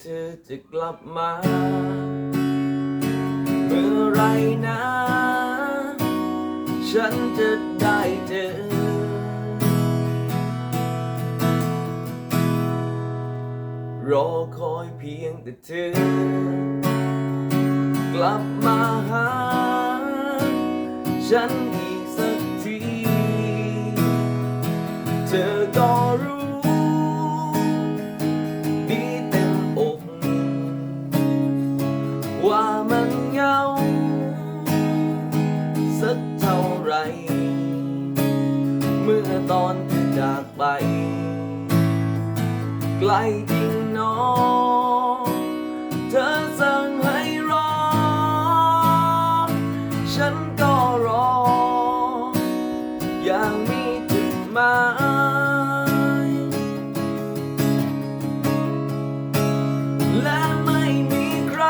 เธอจะกลับมา เมื่อไรนะ ฉันจะได้เจอ รอคอยเพียงแต่เธอ กลับมาหา ฉัน เท่าไหรเมื่อตอนที่จากไป ไกลจริงหนอง เธอสั่งให้รอ ฉันก็รอ อย่างมีจุดหมายและไม่มีใคร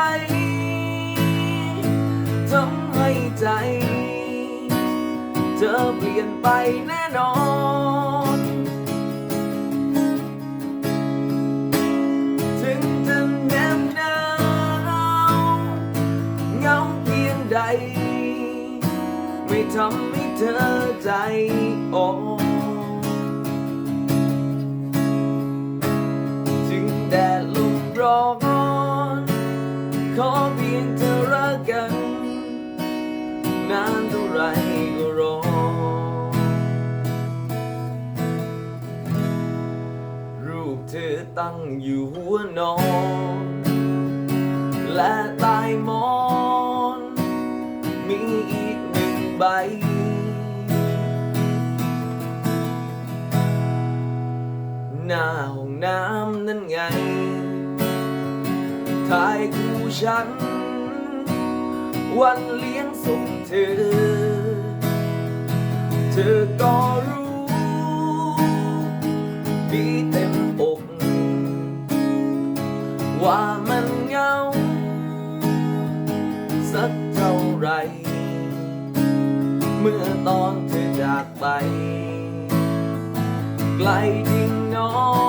ทำให้ใจ เธอเปลี่ยนไปแน่นอน ถึงจะแนบหนาวเงาเพียงใด ไม่ทำให้เธอใจอ่อนถึงแดดลมร้อนขอเพียงเธอรักกัน นานเท่าไร รูปเธอตั้งอยู่หัวนอน และใต้หมอน มีอีกหนึ่งใบ หน้าห้องน้ำนั่นไงถ่ายคู่ฉัน วันเลี้ยงส่งเธอ เธอก็ เท่าไร เมื่อตอนเธอจากไป ไกลจริงน้อง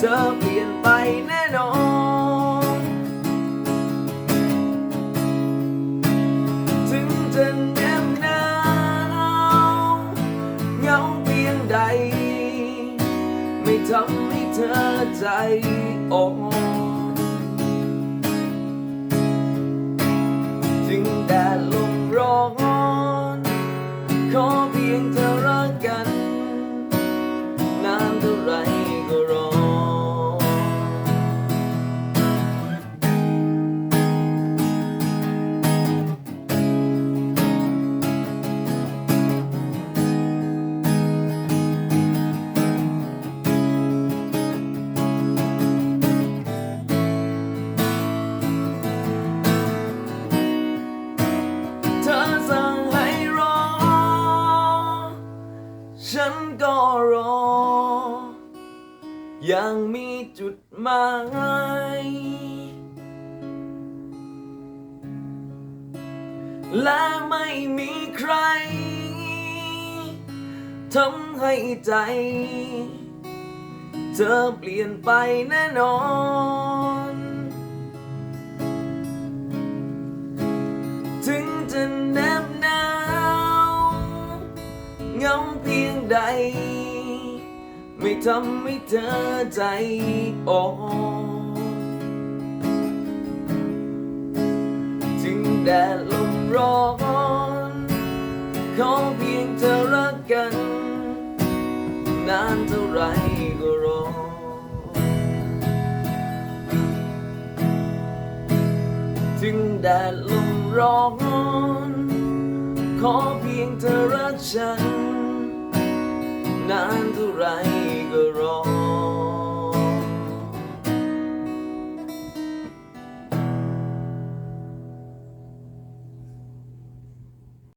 เธอเปลี่ยนไปแน่นอน ถึงจะแนบหนาวเหงาเพียงใด ไม่ทำให้เธอใจอ่อน ยังมีจุดหมายและไม่มีใครทำให้ใจ เธอเปลี่ยนไปแน่นอน ถึงจะแนบหนาวเงาเพียงใด ไม่ทำให้เธอใจอ่อนถึงแดดลมร้อนขอเพียงเธอรักกัน นานเท่าไรก็รอถึงแดดลมร้อนขอเพียงเธอรักฉัน นานเท่าไร finger on